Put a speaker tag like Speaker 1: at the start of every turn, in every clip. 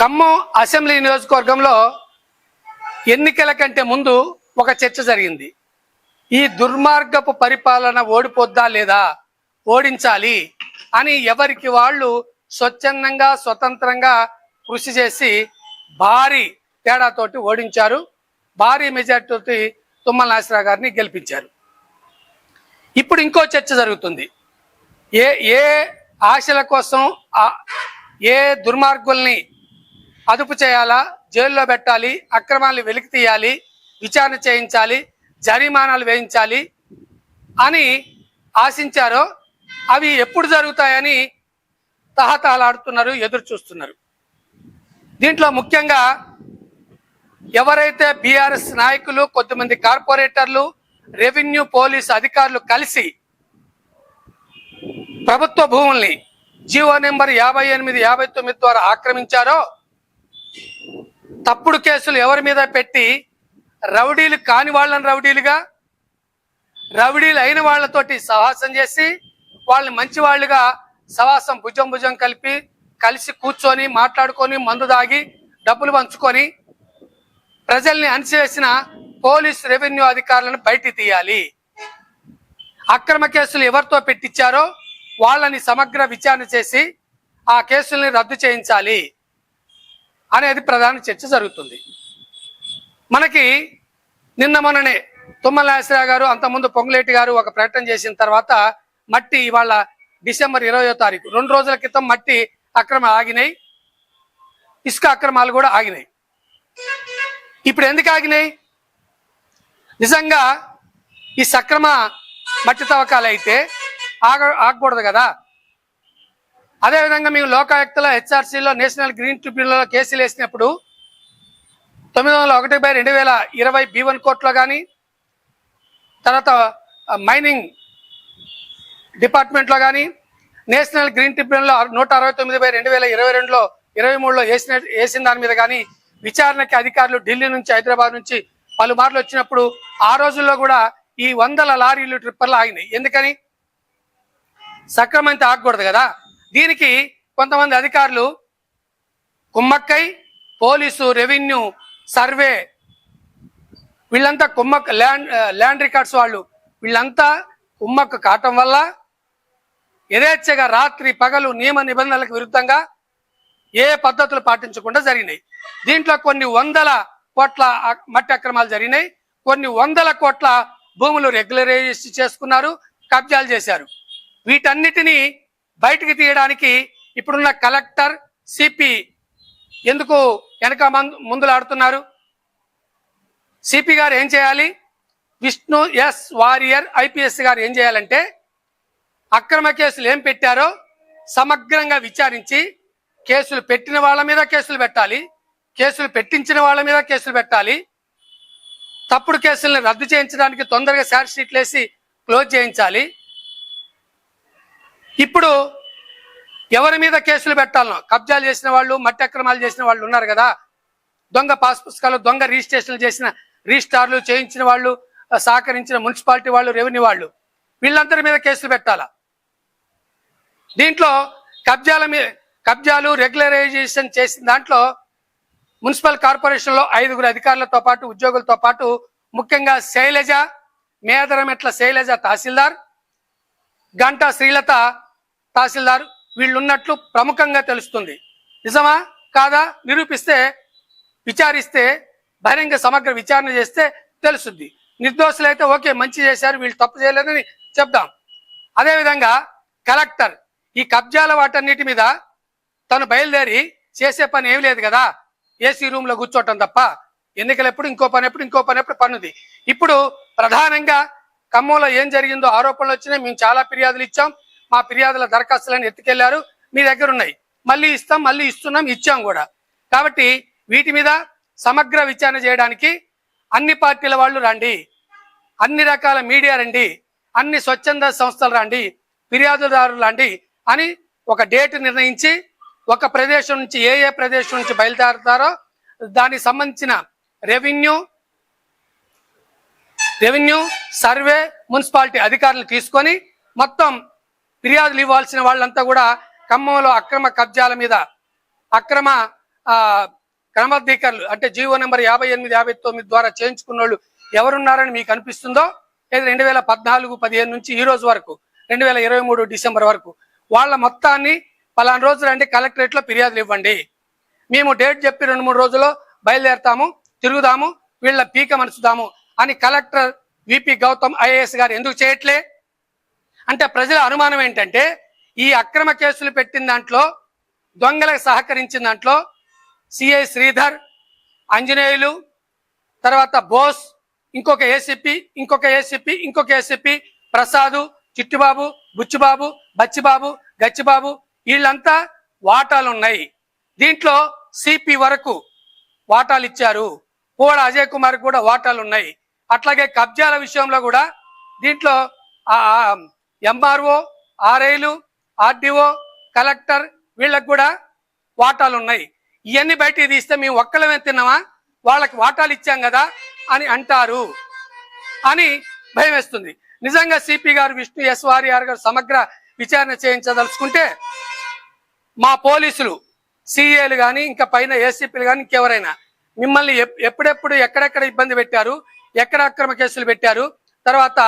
Speaker 1: Khammam assembly నియోజకవర్గంలో ఎన్నికల కంటే ముందు ఒక చర్చ జరిగింది. ఈ దుర్మార్గపు పరిపాలన ఓడిపోద్దా లేదా? ఓడించాలి అని ఎవరికి వాళ్ళు స్వచ్ఛందంగా స్వతంత్రంగా కృషి చేసి భారీ తేడాతోటి ఓడించారు. భారీ మెజార్టీతోటి తుమ్మల నాసిరా గారిని గెలిపించారు. ఇప్పుడు ఇంకో చర్చ జరుగుతుంది. ఏ ఏ ఆశల కోసం ఏ దుర్మార్గుల్ని అదుపు చేయాలా? జైల్లో పెట్టాలి అక్రమాలను వెలికి తీయాలి విచారణ చేయించాలి జరిమానాలు వేయించాలి అని ఆశించారో అవి ఎప్పుడు జరుగుతాయని తహతహలాడుతున్నారు ఎదురు చూస్తున్నారు దీంట్లో ముఖ్యంగా ఎవరైతే బీఆర్ఎస్ నాయకులు కొంతమంది కార్పొరేటర్లు రెవెన్యూ పోలీసు అధికారులు కలిసి ప్రభుత్వ భూముల్ని జీవో నెంబర్ యాభై ఎనిమిది యాభై తొమ్మిది ద్వారా ఆక్రమించారో తప్పుడు కేసులు ఎవరి మీద పెట్టి రౌడీలు కాని వాళ్ళని రౌడీలుగా రౌడీలు అయిన వాళ్ళతోటి సహాసం చేసి వాళ్ళని మంచి వాళ్ళుగా సవాసం భుజం భుజం కలిపి కలిసి కూర్చొని మాట్లాడుకొని మందు దాగి డబ్బులు పంచుకొని ప్రజల్ని అణిచివేసిన పోలీస్ రెవెన్యూ అధికారులను బయటికి తీయాలి. అక్రమ కేసులు ఎవరితో పెట్టించారో వాళ్ళని సమగ్ర విచారణ చేసి ఆ కేసుల్ని రద్దు చేయించాలి. అనేది ప్రధాన చర్చ జరుగుతుంది. మనకి నిన్న మొన్ననే తుమ్మల ఆశ్రయ గారు అంతకుముందు పొంగులేటి గారు ఒక ప్రకటన చేసిన తర్వాత మట్టి ఇవాళ డిసెంబర్ ఇరవయో తారీఖు రెండు రోజుల క్రితం మట్టి అక్రమ ఆగినాయి. ఇసుక అక్రమాలు కూడా ఆగినాయి. ఇప్పుడు ఎందుకు ఆగినాయి? నిజంగా ఈ సక్రమ మట్టి తవ్వకాలు అయితే ఆగ ఆగకూడదు కదా? అదేవిధంగా మేము లోకాయుక్తల హెచ్ఆర్సీలో నేషనల్ గ్రీన్ ట్రిబ్యునల్లో కేసులు వేసినప్పుడు తొమ్మిది వందల ఒకటి బై రెండు వేల ఇరవై బి వన్ కోర్టులో కానీ తర్వాత మైనింగ్ డిపార్ట్మెంట్లో కానీ నేషనల్ గ్రీన్ ట్రిబ్యునల్లో నూట అరవై తొమ్మిది బై రెండు వేల ఇరవై రెండులో ఇరవై మూడులో వేసిన వేసిన దాని మీద కానీ విచారణకి అధికారులు ఢిల్లీ నుంచి హైదరాబాద్ నుంచి పలుమార్లు వచ్చినప్పుడు ఆ రోజుల్లో కూడా ఈ వందల లారీలు ట్రిప్పర్లు ఆగినాయి. ఎందుకని? సక్రమంత ఆగకూడదు కదా? దీనికి కొంతమంది అధికారులు కుమ్మక్కై పోలీసు రెవెన్యూ సర్వే వీళ్ళంతా కుమ్మక్క ల్యాండ్ ల్యాండ్ రికార్డ్స్ వాళ్ళు. వీళ్ళంతా కుమ్మక్క కావటం వల్ల యథేచ్ఛగా రాత్రి పగలు నియమ నిబంధనలకు విరుద్ధంగా ఏ పద్ధతులు పాటించకుండా జరిగినాయి. దీంట్లో కొన్ని వందల కోట్ల మట్టి అక్రమాలు జరిగినాయి. కొన్ని వందల కోట్ల భూములు రెగ్యులరైజ్ చేసుకున్నారు కబ్జాలు చేశారు. వీటన్నిటినీ బయటికి తీయడానికి ఇప్పుడున్న కలెక్టర్ సిపి ఎందుకు వెనక ముందులాడుతున్నారు? సిపి గారు ఏం చేయాలి? విష్ణు ఎస్ వారియర్ ఐపీఎస్ గారు ఏం చేయాలంటే అక్రమ కేసులు ఏం పెట్టారో సమగ్రంగా విచారించి కేసులు పెట్టిన వాళ్ళ మీద కేసులు పెట్టాలి కేసులు పెట్టించిన వాళ్ళ మీద కేసులు పెట్టాలి తప్పుడు కేసులను రద్దు చేయించడానికి తొందరగా షార్ట్ షీట్లు వేసి క్లోజ్ చేయించాలి ఇప్పుడు ఎవరి మీద కేసులు పెట్టాలనో కబ్జాలు చేసిన వాళ్ళు మట్టి అక్రమాలు చేసిన వాళ్ళు ఉన్నారు కదా. దొంగ పాస్ పుస్తకాలు దొంగ రిజిస్ట్రేషన్లు చేసిన రిజిస్టార్లు చేయించిన వాళ్ళు సహకరించిన మున్సిపాలిటీ వాళ్ళు రెవెన్యూ వాళ్ళు వీళ్ళందరి మీద కేసులు పెట్టాలా? దీంట్లో కబ్జాల మీద కబ్జాలు రెగ్యులరైజేషన్ చేసిన దాంట్లో మున్సిపల్ కార్పొరేషన్లో ఐదుగురు అధికారులతో పాటు ఉద్యోగులతో పాటు ముఖ్యంగా శైలజ మేదరమెట్ల శైలజ తహసీల్దార్ గంటా శ్రీలత తహసీల్దార్ వీళ్ళున్నట్లు ప్రముఖంగా తెలుస్తుంది. నిజమా? కాదా? నిరూపిస్తే విచారిస్తే బహిరంగ సమగ్ర విచారణ చేస్తే తెలుస్తుంది. నిర్దోషులైతే ఓకే మంచి చేశారు వీళ్ళు తప్పు చేయలేదని చెప్దాం. అదేవిధంగా కలెక్టర్ ఈ కబ్జాల వాటన్నిటి మీద తను బయలుదేరి చేసే పని ఏం లేదు కదా? ఏసీ రూమ్లో కూర్చోవటం తప్ప. ఎన్నికలు ఎప్పుడు ఇంకో పని ఎప్పుడు ఇంకో పని ఎప్పుడు పనుది. ఇప్పుడు ప్రధానంగా ఖమ్మంలో ఏం జరిగిందో ఆరోపణలు వచ్చినాయి. మేము చాలా ఫిర్యాదులు ఇచ్చాం. మా ఫిర్యాదుల దరఖాస్తులను ఎత్తుకెళ్ళారు. మీ దగ్గర ఉన్నాయి. మళ్ళీ ఇస్తాం మళ్ళీ ఇస్తున్నాం ఇచ్చాం కూడా. కాబట్టి వీటి మీద సమగ్ర విచారణ చేయడానికి అన్ని పార్టీల వాళ్ళు రండి. అన్ని రకాల మీడియా రండి. అన్ని స్వచ్ఛంద సంస్థలు రండి. ఫిర్యాదుదారులు రండి అని ఒక డేట్ నిర్ణయించి ఒక ప్రదేశం నుంచి ఏ ఏ ప్రదేశం నుంచి బయలుదేరుతారో దానికి సంబంధించిన రెవెన్యూ రెవెన్యూ సర్వే మున్సిపాలిటీ అధికారులు తీసుకొని మొత్తం ఫిర్యాదులు ఇవ్వాల్సిన వాళ్ళంతా కూడా ఖమ్మంలో అక్రమ కబ్జాల మీద అక్రమ క్రమబద్ధీకరణలు అంటే జీవో నెంబర్ యాభై ఎనిమిది యాభై తొమ్మిది ద్వారా చేయించుకున్న వాళ్ళు ఎవరున్నారని మీకు అనిపిస్తుందో? లేదా రెండు వేల పద్నాలుగు పదిహేను నుంచి ఈ రోజు వరకు రెండు వేల ఇరవై మూడు డిసెంబర్ వరకు వాళ్ళ మొత్తాన్ని పలానా రోజులు అంటే కలెక్టరేట్లో ఫిర్యాదులు ఇవ్వండి. మేము డేట్ చెప్పి రెండు మూడు రోజుల్లో బయలుదేరతాము తిరుగుదాము వీళ్ళ పీక మనుచుదాము అని కలెక్టర్ విపి గౌతమ్ ఐఏఎస్ గారు ఎందుకు చేయట్లే? అంటే ప్రజల అనుమానం ఏంటంటే ఈ అక్రమ కేసులు పెట్టిన దాంట్లో దొంగలకు సహకరించిన దాంట్లో సిఐ శ్రీధర్ ఆంజనేయులు తర్వాత బోస్ ఇంకొక ఏసీపీ ఇంకొక ఏసీపీ ఇంకొక ఏసీపీ ప్రసాదు చిట్టుబాబు బుచ్చిబాబు బచ్చిబాబు గచ్చిబాబు వీళ్ళంతా వాటాలు ఉన్నాయి దీంట్లో సిపి వరకు వాటాలు ఇచ్చారు. పోడ అజయ్ కుమార్ కూడా వాటాలు ఉన్నాయి అట్లాగే కబ్జాల విషయంలో కూడా దీంట్లో ఎంఆర్ఓ ఆర్ఐలు ఆర్డీఓ కలెక్టర్ వీళ్ళకు కూడా వాటాలు ఉన్నాయి ఇవన్నీ బయటికి తీస్తే మేము ఒక్కలమే తిన్నామా? వాళ్ళకి వాటాలు ఇచ్చాం కదా అని అంటారు. అని భయం వేస్తుంది. నిజంగా సిపి గారు విష్ణు ఎస్ వారియార్ గారు సమగ్ర విచారణ చేయించదలుచుకుంటే మా పోలీసులు సిఏలు కానీ ఇంకా పైన ఏసీపీలు కానీ ఇంకెవరైనా మిమ్మల్ని ఎప్పుడెప్పుడు ఎక్కడెక్కడ ఇబ్బంది పెట్టారు ఎక్కడ అక్రమ కేసులు పెట్టారు తర్వాత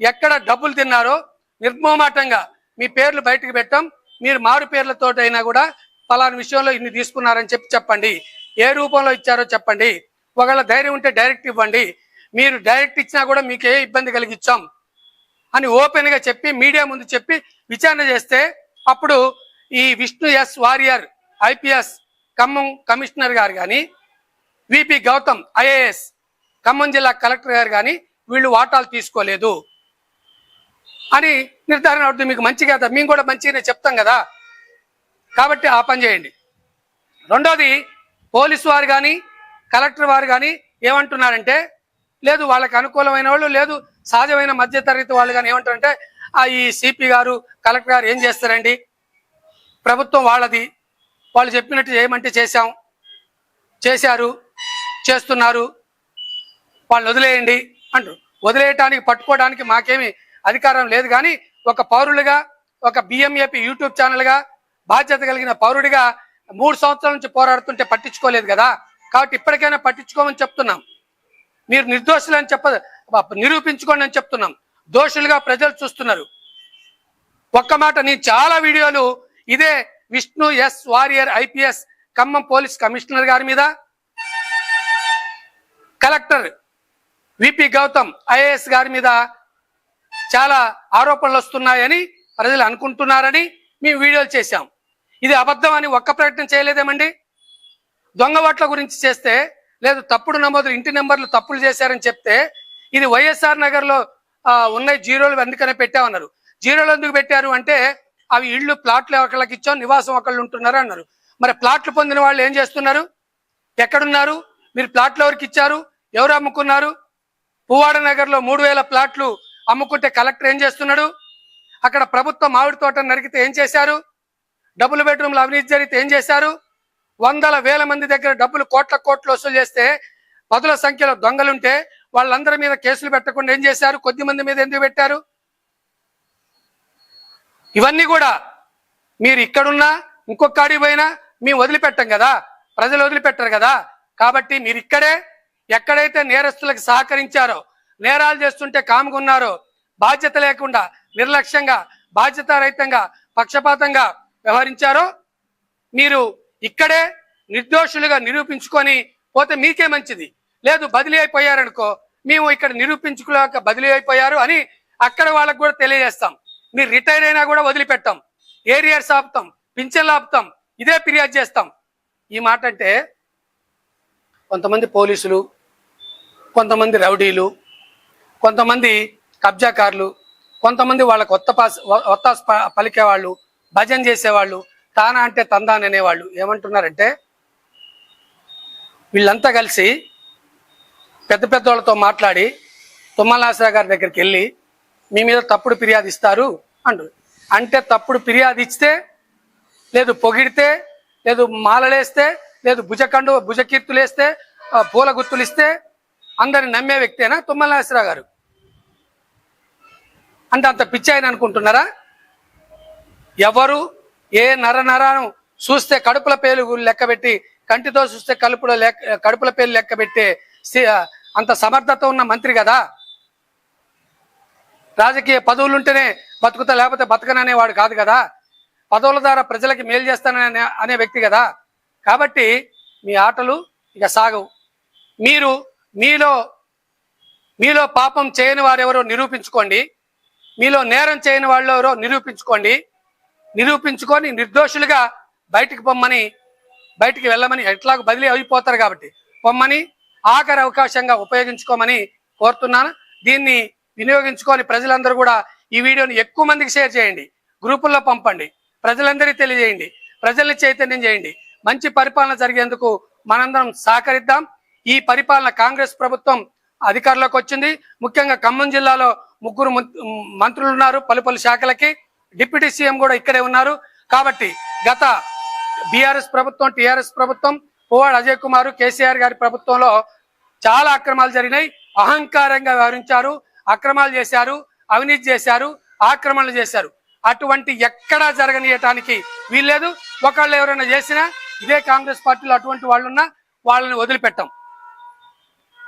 Speaker 1: ఎక్కడ డబ్బులు తిన్నారో నిర్మోమాటంగా మీ పేర్లు బయటకు పెట్టాం. మీరు మారు పేర్లతో అయినా కూడా ఫలానా విషయంలో ఇన్ని తీసుకున్నారని చెప్పి చెప్పండి. ఏ రూపంలో ఇచ్చారో చెప్పండి. ఒకవేళ ధైర్యం ఉంటే డైరెక్ట్ ఇవ్వండి. మీరు డైరెక్ట్ ఇచ్చినా కూడా మీకు ఏ ఇబ్బంది కలిగించాం అని ఓపెన్గా చెప్పి మీడియా ముందు చెప్పి విచారణ చేస్తే అప్పుడు ఈ Vishnu S Warrier IPS Khammam commissioner గారు కానీ విపి గౌతమ్ ఐఏఎస్ ఖమ్మం జిల్లా కలెక్టర్ గారు కానీ వీళ్ళు వాటాలు తీసుకోలేదు. అని నిర్ధారణ అవుతుంది. మీకు మంచి కదా మేము కూడా మంచిగానే చెప్తాం కదా. కాబట్టి ఆ పని చేయండి. రెండోది పోలీసు వారు కానీ కలెక్టర్ వారు కానీ ఏమంటున్నారంటే లేదు వాళ్ళకి అనుకూలమైన వాళ్ళు లేదు సహజమైన మధ్యతరగతి వాళ్ళు కానీ ఏమంటారంటే ఆ ఈ సిపి గారు కలెక్టర్ గారు ఏం చేస్తారండి? ప్రభుత్వం వాళ్ళది. వాళ్ళు చెప్పినట్టు చేయమంటే చేశాం. చేశారు. చేస్తున్నారు. వాళ్ళు వదిలేయండి అంటారు. వదిలేయటానికి పట్టుకోవడానికి మాకేమి అధికారం లేదు కానీ ఒక పౌరులుగా ఒక బిఎంఏపీ యూట్యూబ్ ఛానల్గా బాధ్యత కలిగిన పౌరుడిగా మూడు సంవత్సరాల నుంచి పోరాడుతుంటే పట్టించుకోలేదు కదా. కాబట్టి ఇప్పటికైనా పట్టించుకోమని చెప్తున్నాం. మీరు నిర్దోషులని చెప్ప నిరూపించుకోండి అని చెప్తున్నాం. దోషులుగా ప్రజలు చూస్తున్నారు. ఒక్క మాట నేను చాలా వీడియోలు ఇదే Vishnu S Warrier IPS Khammam police commissioner గారి మీద. కలెక్టర్ విపి గౌతమ్ ఐఏఎస్ గారి మీద చాలా ఆరోపణలు వస్తున్నాయని ప్రజలు అనుకుంటున్నారని మేము వీడియోలు చేశాం. ఇది అబద్ధం అని ఒక్క ప్రయత్నం చేయలేదేమండి? దొంగ ఓట్ల గురించి చేస్తే లేదు తప్పుడు నమోదు ఇంటి నెంబర్లు తప్పులు చేశారని చెప్తే ఇది వైఎస్ఆర్ నగర్లో ఉన్నాయి జీరోలు ఎందుకనే పెట్టామన్నారు. జీరోలు ఎందుకు పెట్టారు అంటే అవి ఇళ్ళు ప్లాట్లు ఒకళ్ళకి ఇచ్చాం నివాసం ఒకళ్ళు ఉంటున్నారు అన్నారు. మరి ప్లాట్లు పొందిన వాళ్ళు ఏం చేస్తున్నారు? ఎక్కడున్నారు? మీరు ప్లాట్లు ఎవరికి ఇచ్చారు? ఎవరు అమ్ముకున్నారు? పువ్వాడ నగర్లో మూడు వేల ప్లాట్లు అమ్ముకుంటే కలెక్టర్ ఏం చేస్తున్నాడు? అక్కడ ప్రభుత్వం మామిడి తోట నరికితే ఏం చేశారు? డబుల్ బెడ్రూమ్లు అవినీతి జరిగితే ఏం చేశారు? వందల వేల మంది దగ్గర డబ్బులు కోట్ల కోట్లు వసూలు చేస్తే పదుల సంఖ్యలో దొంగలుంటే వాళ్ళందరి మీద కేసులు పెట్టకుండా ఏం చేశారు? కొద్ది మంది మీద ఎందుకు పెట్టారు? ఇవన్నీ కూడా మీరు ఇక్కడున్నా ఇంకొక కాడికి పోయినా మేము వదిలిపెట్టం కదా. ప్రజలు వదిలిపెట్టరు కదా. కాబట్టి మీరు ఇక్కడే ఎక్కడైతే నేరస్తులకు సహకరించారో నేరాలు చేస్తుంటే కాముకున్నారో బాధ్యత లేకుండా నిర్లక్ష్యంగా బాధ్యతారహితంగా పక్షపాతంగా వ్యవహరించారో మీరు ఇక్కడే నిర్దోషులుగా నిరూపించుకొని పోతే మీకే మంచిది. లేదు బదిలీ అయిపోయారనుకో మేము ఇక్కడ నిరూపించుకోలేక బదిలీ అయిపోయారు అని అక్కడ వాళ్ళకు కూడా తెలియజేస్తాం. మీరు రిటైర్ అయినా కూడా వదిలిపెట్టాం. ఏరియర్స్ ఆపుతాం పింఛన్లు ఆపుతాం ఇదే ఫిర్యాదు చేస్తాం. ఈ మాట అంటే కొంతమంది పోలీసులు కొంతమంది రౌడీలు కొంతమంది కబ్జాకారులు కొంతమంది వాళ్ళ కొత్త పాస్ కొత్త పలికేవాళ్ళు భజన చేసేవాళ్ళు తానా అంటే తందాన్ అనేవాళ్ళు ఏమంటున్నారంటే వీళ్ళంతా కలిసి పెద్ద పెద్దవాళ్ళతో మాట్లాడి తుమ్మలాసరా గారి దగ్గరికి వెళ్ళి మీ మీద తప్పుడు ఫిర్యాదు ఇస్తారు అండు అంటే తప్పుడు ఫిర్యాదు ఇస్తే లేదు పొగిడితే లేదు మాలలేస్తే లేదు భుజకండు భుజకీర్తులు వేస్తే పూల గుర్తులు ఇస్తే అందరిని నమ్మే వ్యక్తేనా? తుమ్మలాసరా గారు. అంటే అంత పిచ్చి ఆయన అనుకుంటున్నారా? ఎవరు ఏ నర నరాను చూస్తే కడుపుల పేలు లెక్కబెట్టి కంటితో చూస్తే కలుపులో లెక్క కడుపుల పేలు లెక్కబెట్టే అంత సమర్థత ఉన్న మంత్రి కదా? రాజకీయ పదవులు ఉంటేనే బతుకుతా లేకపోతే బతకననేవాడు కాదు కదా? పదవుల ద్వారా ప్రజలకి మేలు చేస్తాననే అనే వ్యక్తి కదా? కాబట్టి మీ ఆటలు ఇక సాగవు. మీరు మీలో మీలో పాపం చేయని వారెవరో నిరూపించుకోండి. మీలో నేరం చేయని వాళ్ళు ఎవరో నిరూపించుకోండి. నిరూపించుకొని నిర్దోషులుగా బయటికి పొమ్మని బయటికి వెళ్ళమని ఎట్లాగ బదిలీ అయిపోతారు కాబట్టి పొమ్మని ఆఖరి అవకాశంగా ఉపయోగించుకోమని కోరుతున్నాను. దీన్ని వినియోగించుకొని ప్రజలందరూ కూడా ఈ వీడియోని ఎక్కువ మందికి షేర్ చేయండి. గ్రూపుల్లో పంపండి. ప్రజలందరికీ తెలియజేయండి. ప్రజల్ని చైతన్యం చేయండి. మంచి పరిపాలన జరిగేందుకు మనందరం సహకరిద్దాం. ఈ పరిపాలన కాంగ్రెస్ ప్రభుత్వం అధికారంలోకి వచ్చింది. ముఖ్యంగా ఖమ్మం జిల్లాలో ముగ్గురు మంత్రులు ఉన్నారు పలు పలు శాఖలకి. డిప్యూటీ సీఎం కూడా ఇక్కడే ఉన్నారు. కాబట్టి గత బీఆర్ఎస్ ప్రభుత్వం టీఆర్ఎస్ ప్రభుత్వం పువ్వాడు అజయ్ కుమార్ కేసీఆర్ గారి ప్రభుత్వంలో చాలా అక్రమాలు జరిగినాయి. అహంకారంగా వ్యవహరించారు. అక్రమాలు చేశారు. అవినీతి చేశారు. ఆక్రమణలు చేశారు. అటువంటి ఎక్కడా జరగనీయటానికి వీల్లేదు. ఒకళ్ళు ఎవరైనా చేసినా ఇదే కాంగ్రెస్ పార్టీలో అటువంటి వాళ్ళున్నా వాళ్ళని వదిలిపెట్టాం.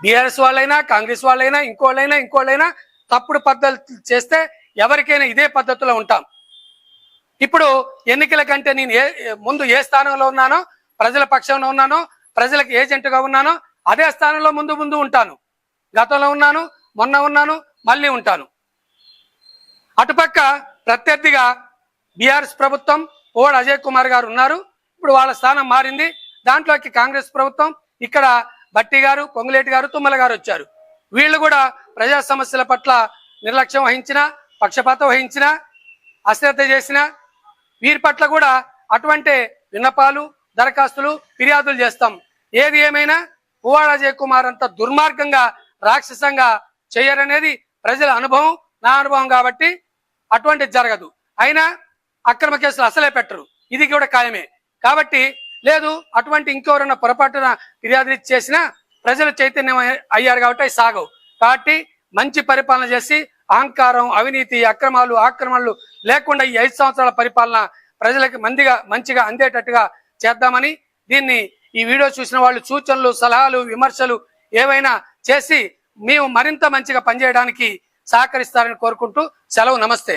Speaker 1: బీఆర్ఎస్ వాళ్ళైనా కాంగ్రెస్ వాళ్ళైనా ఇంకోళ్ళైనా ఇంకోళ్ళైనా తప్పుడు పద్ధతులు చేస్తే ఎవరికైనా ఇదే పద్ధతిలో ఉంటాం. ఇప్పుడు ఎన్నికల కంటే నేను ఏ ముందు ఏ స్థానంలో ఉన్నానో ప్రజల పక్షంలో ఉన్నానో ప్రజలకు ఏజెంట్గా ఉన్నానో అదే స్థానంలో ముందు ముందు ఉంటాను. గతంలో ఉన్నాను మొన్న ఉన్నాను మళ్ళీ ఉంటాను. అటుపక్క ప్రత్యర్థిగా బీఆర్ఎస్ ప్రభుత్వం ఓడ్ అజయ్ కుమార్ గారు ఉన్నారు. ఇప్పుడు వాళ్ళ స్థానం మారింది. దాంట్లోకి కాంగ్రెస్ ప్రభుత్వం ఇక్కడ బట్టి గారు పొంగులేటి గారు తుమ్మల గారు వచ్చారు. వీళ్ళు కూడా ప్రజా సమస్యల పట్ల నిర్లక్ష్యం వహించిన పక్షపాతం వహించిన అశ్రద్ధ చేసిన వీరి పట్ల కూడా అటువంటి విన్నపాలు దరఖాస్తులు ఫిర్యాదులు చేస్తాం. ఏది ఏమైనా పువ్వాడ అజయ్ కుమార్ అంత దుర్మార్గంగా రాక్షసంగా చేయరనేది ప్రజల అనుభవం నా అనుభవం కాబట్టి అటువంటిది జరగదు. అయినా అక్రమ కేసులు అసలే పెట్టరు. ఇది కూడా ఖాయమే. కాబట్టి లేదు అటువంటి ఇంకెవరైనా పొరపాటున ఫిర్యాదులు చేసినా ప్రజలు చైతన్యం అయ్యారు కాబట్టి అవి సాగవు. కాబట్టి మంచి పరిపాలన చేసి అహంకారం అవినీతి అక్రమాలు ఆక్రమణలు లేకుండా ఈ ఐదు సంవత్సరాల పరిపాలన ప్రజలకు మందిగా మంచిగా అందేటట్టుగా చేద్దామని దీన్ని ఈ వీడియో చూసిన వాళ్ళు సూచనలు సలహాలు విమర్శలు ఏవైనా చేసి మేము మరింత మంచిగా పనిచేయడానికి సహకరిస్తారని కోరుకుంటూ సెలవు నమస్తే.